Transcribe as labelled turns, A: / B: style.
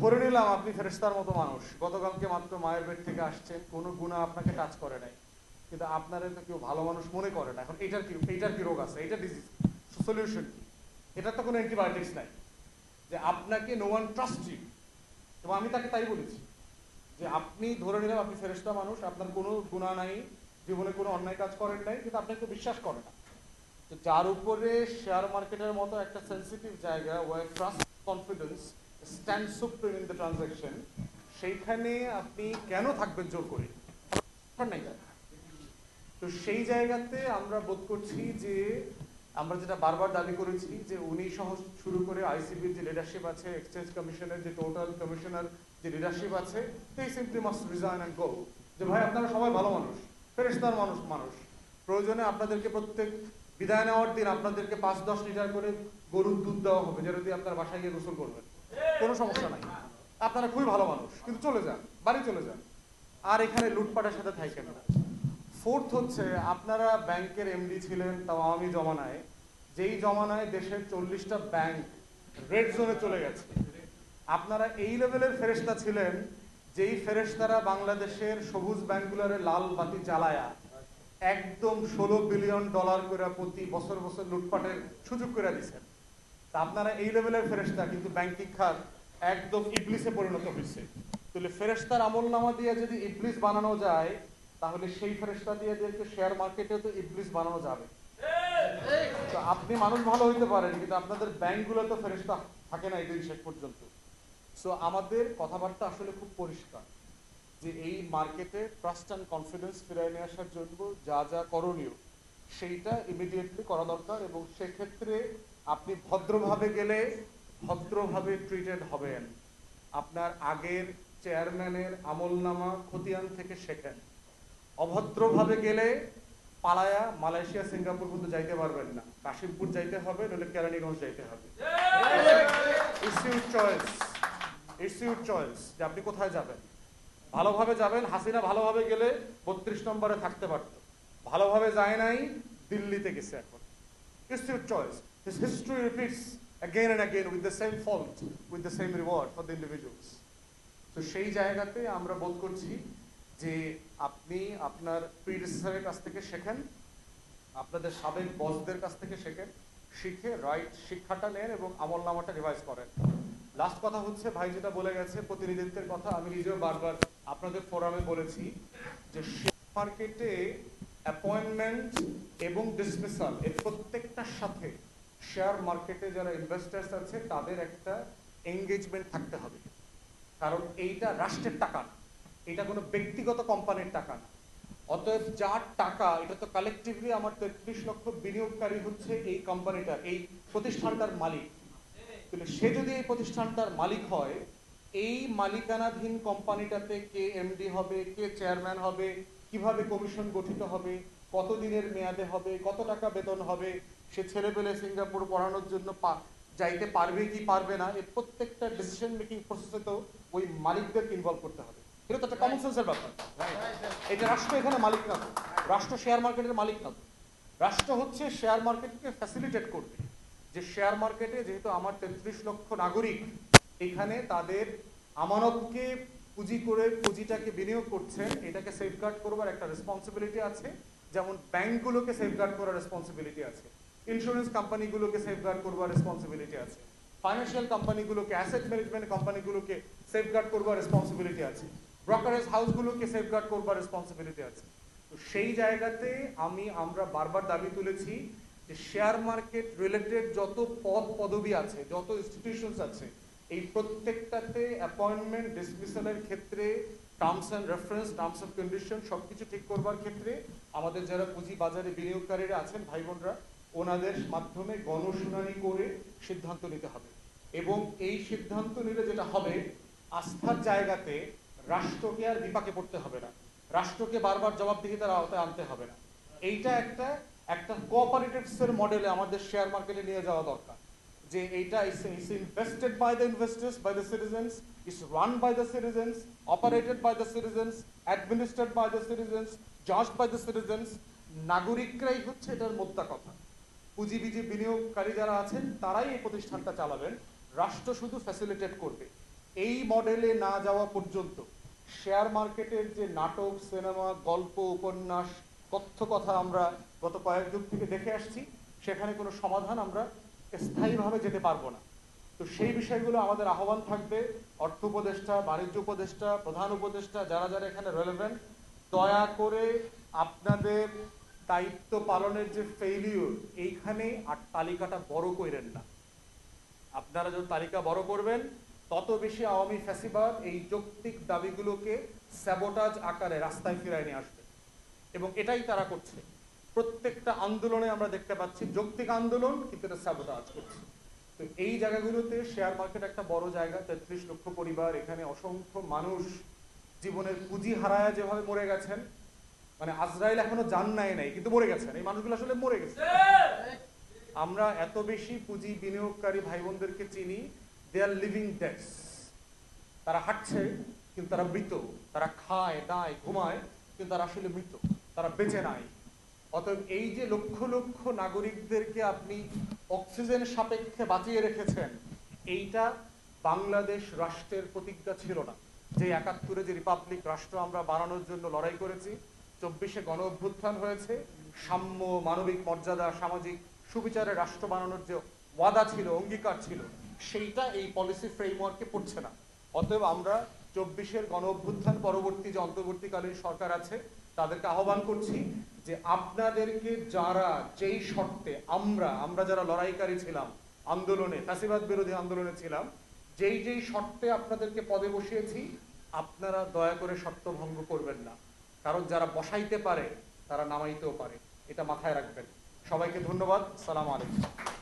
A: ধরে নিলাম আপনি ফেরেস্তার মতো মানুষ। গতকালকে মাত্র মায়ের পেট থেকে আসছেন কোনো গুণা আপনাকে টাচ করে নাই। কিন্তু আপনার তো কেউ ভালো মানুষ মনে করে না। এখন এটার কি এটার কি রোগ আছে? এটা ডিজিজ সলিউশন এটার তো কোনো অ্যান্টিবায়োটিক্স নাই। যে আপনাকে নো ওয়ান ট্রাস্ট ইউ এবং আমি তাকে তাই বলেছি যে আপনি ধরে নিলাম আপনি ফেরেস্তা মানুষ, আপনার কোনো গুণা নাই, জীবনে কোনো অন্যায় কাজ করেন নাই, কিন্তু আপনাকে বিশ্বাস করে না। তো যার উপরে শেয়ার মার্কেটের মতো একটা সেন্সিটিভ জায়গা where trust confidence stand supreme in the transaction সেইখানে আপনি কেন থাকবেন জোর করে? তো সেই জায়গাতে আমরা বোধ করছি যে, আমরা যেটা বারবার দাবি করেছি যে উনি সহ শুরু করে আইসিবির যে লিডারশিপ আছে এক্সচেঞ্জ কমিশনের যে টোটাল কমিশনার যে লিডারশিপ আছে simply must resign and go. যে ভাই, আপনারা সবাই ভালো মানুষ, ফেরেশতার মানুষ মানুষ। প্রয়োজনে আপনাদেরকে প্রত্যেক বিদায় নেওয়ার দিন আপনাদেরকে পাঁচ দশ লিটার করে গরুর দুধ দেওয়া হবে, যেটা দিয়ে আপনার বাসায় গিয়ে গোসল করবেন। কোনো সমস্যা নাই। আপনারা খুবই ভালো মানুষ। কিন্তু চলে যান, বাড়ি চলে যান। আর এখানে লুটপাটের সাথে থাকেন না। ফোর্থ হচ্ছে, আপনারা ব্যাংকের এমডি ছিলেন, তাও আওয়ামী জমানায়। যেই জমানায় দেশের চল্লিশটা ব্যাংক রেড জোনে চলে গেছে। আপনারা এই লেভেলের ফেরেস্তা ছিলেন, যেই ফেরেস্তারা বাংলাদেশের সবুজ ব্যাংকগুলোরে লাল বাতি জ্বালায়া একদম ষোলো বিলিয়ন ডলার করে প্রতি বছর বছর লুটপাটের সুযোগ করে দিচ্ছেন তা আপনারা এই লেভেলের ফেরেস্তা কিন্তু ব্যাংকিং খাত একদম ইবলিসে পরিণত হয়েছে। তাহলে ফেরেস্তার আমল নামা দিয়ে যদি ইবলিস বানানো যায়, তাহলে সেই ফেরেস্তা দিয়ে দিয়ে শেয়ার মার্কেটে তো ইবলিস বানানো যাবে। তো আপনি মানুষ ভালো হইতে পারেন, কিন্তু আপনাদের ব্যাংকগুলো তো ফেরেস্তা থাকে না এই দিন শেষ পর্যন্ত। সো আমাদের কথাবার্তা আসলে খুব পরিষ্কার, যে এই মার্কেটে ট্রাস্ট অ্যান্ড কনফিডেন্স ফিরিয়ে নিয়ে আসার জন্য যা যা করণীয়, সেইটা ইমিডিয়েটলি করা দরকার এবং সেক্ষেত্রে আপনি ভদ্রভাবে গেলে ভদ্রভাবে ট্রিটেড হবেন। আপনার আগের চেয়ারম্যানের আমলনামা খতিয়ান থেকে শেখেন। অভদ্রভাবে গেলে পালায়া মালয়েশিয়া, সিঙ্গাপুর পর্যন্ত যাইতে পারবেন না। কাশিমপুর যাইতে হবে, নইলে কেরানীগঞ্জ যাইতে হবে। চয়েস যে আপনি কোথায় যাবেন। ভালোভাবে যাবেন, হাসিনা ভালোভাবে গেলে বত্রিশ নম্বরে থাকতে পারত। ভালোভাবে যায় নাই, দিল্লিতে গেছে এখন। It's your choice his history repeats again and again with the same fault with the same reward for the individuals. তো সেই জায়গাতে আমরা বোধ করছি যে আপনি আপনার প্রিডিসেসরের কাছ থেকে শেখেন, আপনাদের সাবেক বসদের কাছ থেকে শেখেন, শিখে রাইট শিক্ষাটা নেন এবং আমল নামাটা রিভাইজ করেন। লাস্ট কথা হচ্ছে, ভাই যেটা বলে গেছে, প্রতিনিধিত্বের কথা আমি নিজেও বারবার আপনাদের ফোরামে বলেছি যে শেয়ার মার্কেটে অ্যাপয়েন্টমেন্ট এবং ডিসমিসাল এর প্রত্যেকটার সাথে শেয়ার মার্কেটে যারা ইনভেস্টার্স আছে, তাদের একটা এঙ্গেজমেন্ট থাকতে হবে। কারণ এইটা রাষ্ট্রের টাকা এটা কোনো ব্যক্তিগত কোম্পানির টাকা না। অতএব যার টাকা, এটা তো কালেকটিভলি আমার তেত্রিশ লক্ষ বিনিয়োগকারী হচ্ছে এই কোম্পানিটার এই প্রতিষ্ঠানটার মালিক। তাহলে সে যদি এই প্রতিষ্ঠানটার মালিক হয়, এই মালিকানাধীন কোম্পানিটাতে কে এমডি হবে, কে চেয়ারম্যান হবে, কীভাবে কমিশন গঠিত হবে কত দিনের মেয়াদে হবে, কত টাকা বেতন হবে সে ছেলে পেলে সিঙ্গাপুর পড়ানোর জন্য যাইতে পারবে কি পারবে না এর প্রত্যেকটা ডিসিশন মেকিং প্রসেসে তো ওই মালিকদেরকে ইনভলভ করতে হবে। এটা তো একটা কমন সেন্সের ব্যাপার। এটা রাষ্ট্র এখানে মালিক না তো। রাষ্ট্র শেয়ার মার্কেটের মালিক না তো। রাষ্ট্র হচ্ছে শেয়ার মার্কেটকে ফ্যাসিলিটেট করবে। যে শেয়ার মার্কেটে যেহেতু আমার তেত্রিশ লক্ষ নাগরিক এখানে তাদের আমানতকে পুঁজি করে পুঁজিটাকে বিনিয়োগ করছেন এটাকে সেফগার্ড করবার একটা রেসপন্সিবিলিটি আছে। যেমন ব্যাংকগুলোকে সেফগার্ড করার রেসপন্সিবিলিটি আছে। ইন্স্যুরেন্স কোম্পানিগুলোকে সেফগার্ড করবার রেসপন্সিবিলিটি আছে। ফাইন্যান্সিয়াল কোম্পানিগুলোকে অ্যাসেট ম্যানেজমেন্ট কোম্পানিগুলোকে সেফগার্ড করবার রেসপন্সিবিলিটি আছে। ব্রোকারেজ হাউসগুলোকে সেফগার্ড করবার রেসপন্সিবিলিটি আছে। তো সেই জায়গাতে আমি, আমরা বারবার দাবি তুলেছি যে শেয়ার মার্কেট রিলেটেড যত পদ, পদবি আছে, যত ইনস্টিটিউশনস আছে, এই প্রত্যেকটাতে অ্যাপয়েন্টমেন্ট ডিসমিসালের ক্ষেত্রে terms and reference terms of condition সবকিছু ঠিক করবার ক্ষেত্রে আমাদের যারা পুঁজি বাজারে বিনিয়োগকারীরা আছেন, ভাই বোনরা ওনাদের মাধ্যমে গণশুনানি করে সিদ্ধান্ত নিতে হবে। এবং এই সিদ্ধান্ত নিলে যেটা হবে, আস্থার জায়গাতে রাষ্ট্রকে আর বিপাকে পড়তে হবে না। রাষ্ট্রকে বারবার জবাবদিহিতার আওতায় আনতে হবে না। এইটা একটা একটা কোঅপারেটিভস এর মডেলে আমাদের শেয়ার মার্কেটে নিয়ে যাওয়া দরকার। যে এইটা is invested by the investors by the citizens is run by the citizens operated by the citizens administered by the citizens judged by the citizens নাগরিকরাই হচ্ছে এটার মোদ্দা কথা। পুঁজিবিজি বিনিয়োগকারী যারা আছেন, তারাই এই প্রতিষ্ঠানটা চালাবেন। রাষ্ট্র শুধু ফ্যাসিলিটেট করবে। এই মডেলে না যাওয়া পর্যন্ত শেয়ার মার্কেটের যে নাটক সিনেমা গল্প, উপন্যাস, তথ্য কথা আমরা গত কয়েক যুগ থেকে দেখে আসছি, সেখানে কোনো সমাধান আমরা স্থায়ীভাবে যেতে পারব না। তো সেই বিষয়গুলো আমাদের আহ্বান থাকবে। অর্থ উপদেষ্টা, বাণিজ্য উপদেষ্টা, প্রধান উপদেষ্টা, যারা যারা এখানে রেলেভেন্ট দয়া করে আপনাদের দায়িত্ব পালনের যে ফেইলিওর এইখানে আর তালিকাটা বড় করেন না। আপনারা যত তালিকা বড় করবেন, তত বেশি আওয়ামী ফ্যাসিবাদ এই যৌক্তিক দাবিগুলোকে স্যাবোটাজ আকারে রাস্তায় ফিরায় নিয়ে আসবে। এবং এটাই তারা করছে। প্রত্যেকটা আন্দোলনে আমরা দেখতে পাচ্ছি যৌক্তিক আন্দোলন, কিন্তু এটা স্যাবোটাজ করছে। তো এই জায়গাগুলোতে শেয়ার মার্কেট একটা বড় জায়গা, তেত্রিশ লক্ষ পরিবার, এখানে অসংখ্য মানুষ জীবনের পুঁজি হারায় যেভাবে মরে গেছেন মানে আজরাইল এখনও জান নাই নাই কিন্তু মরে গেছেন। এই মানুষগুলো আসলে মরে গেছে। আমরা এত বেশি পুঁজি বিনিয়োগকারী ভাই বোনদেরকে চিনি দে আর লিভিং ডেটস তারা হাঁটছে, কিন্তু তারা মৃত। তারা খায়, দায়, ঘুমায়, কিন্তু তারা আসলে মৃত। তারা বেঁচে নাই। অতএব এই যে লক্ষ লক্ষ নাগরিকদেরকে আপনি অক্সিজেন সাপেক্ষে বাঁচিয়ে রেখেছেন, এইটা বাংলাদেশ রাষ্ট্রের প্রতিজ্ঞা ছিল না। যে একাত্তরে যে রিপাবলিক রাষ্ট্র আমরা বানানোর জন্য লড়াই করেছি চব্বিশে গণ অভ্যুত্থান হয়েছে। সাম্য মানবিক মর্যাদা, সামাজিক সুবিচারে রাষ্ট্র বানানোর যে ওয়াদা ছিল, অঙ্গীকার ছিল, সেইটা এই পলিসি ফ্রেমওয়ার্কে পড়ছে না। অতএব আমরা চব্বিশের গণ অভ্যুত্থান পরবর্তী যে অন্তর্বর্তীকালীন সরকার আছে, তাদেরকে আহ্বান করছি যে আপনাদেরকে যারা যেই শর্তে আমরা আমরা যারা লড়াইকারী ছিলাম, আন্দোলনে, ফ্যাসিবাদ বিরোধী আন্দোলনে ছিলাম, যেই যেই শর্তে আপনাদেরকে পদে বসিয়েছি, আপনারা দয়া করে শর্ত ভঙ্গ করবেন না। কারণ যারা বসাইতে পারে তারা নামাইতেও পারে। এটা মাথায় রাখবেন। সবাইকে ধন্যবাদ। সালাম আলাইকুম।